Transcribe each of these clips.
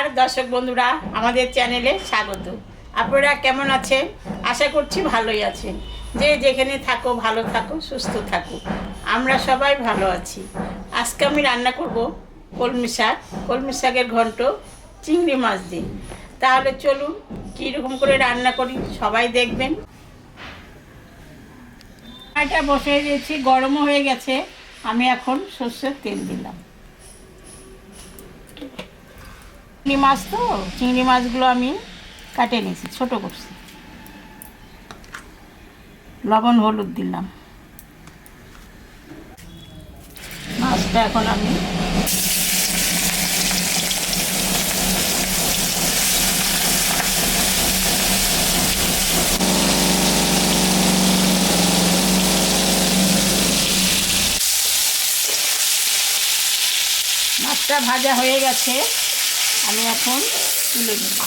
নমস্কার, দর্শক বন্ধুরা, আমাদের চ্যানেলে স্বাগত। আপনারা কেমন আছেন? আশা করছি ভালোই আছেন। যে যেখানে থাকো, ভালো থাকো, সুস্থ থাকো। আমরা সবাই ভালো আছি। আজকে আমি রান্না করব কলমি শাক। কলমি শাকের ঘন্ট, চিংড়ি মাছ দিয়ে। তাহলে চলুন, কীরকম করে রান্না করি সবাই দেখবেন। এটা বসে দিয়েছি, গরমও হয়ে গেছে। আমি এখন সর্ষের তেল দিলাম। চিংড়ি মাছ তো, চিংড়ি মাছগুলো আমি কাটে নিয়েছি ছোট করছি। লবণ, হলুদ দিলাম। মাছটা এখন আমি মাছটা ভাজা হয়ে গেছে। আমি এখন তুলে নেব।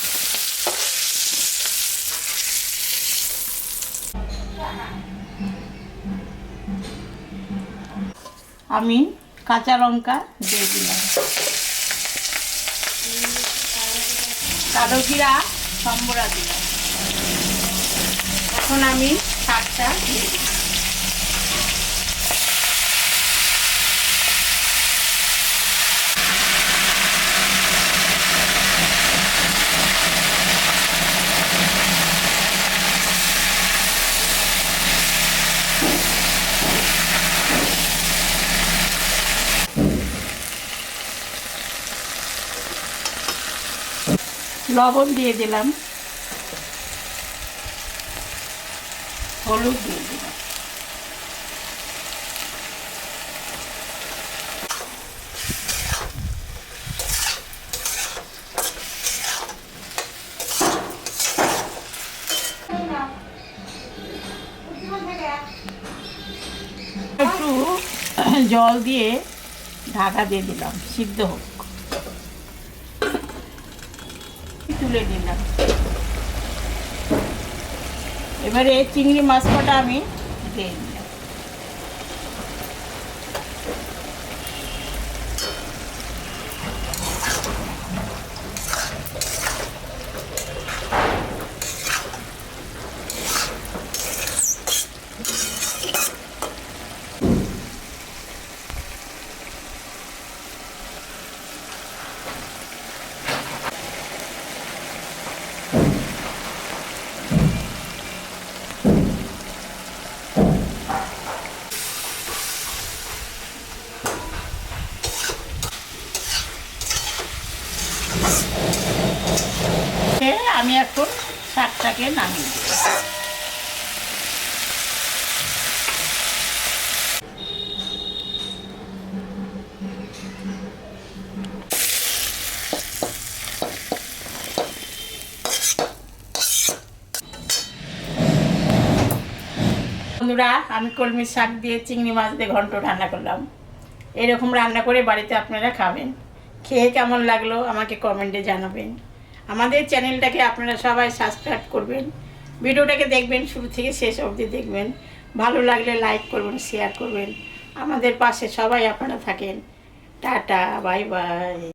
আমি কাঁচা লঙ্কা দিয়ে দিলাম। কালো জিরা সম্বরা দিলাম। এখন আমি শাকটা দিয়ে দিলাম। লবণ দিয়ে দিলাম। হলুদ দিয়ে দিলাম। একটু জল দিয়ে ঢাকা দিয়ে দিলাম সিদ্ধ হোক তুলে নিলাম। এবারে চিংড়ি মাছ কটা আমি দিয়ে এ আমি এখন শাকটাকে নামিয়ে দিই। বন্ধুরা, আমি কলমি শাক দিয়ে চিংড়ি মাছ দিয়ে ঘন্ট রান্না করলাম। এরকম রান্না করে বাড়িতে আপনারা খাবেন। খেয়ে কেমন লাগল আমাকে কমেন্টে জানাবেন। আমাদের চ্যানেলটাকে আপনারা সবাই সাবস্ক্রাইব করবেন। ভিডিওটাকে দেখবেন, শুরু থেকে শেষ অবধি দেখবেন। ভালো লাগলে লাইক করবেন শেয়ার করবেন। আমাদের পাশে সবাই আপনারা থাকেন। Tata bye bye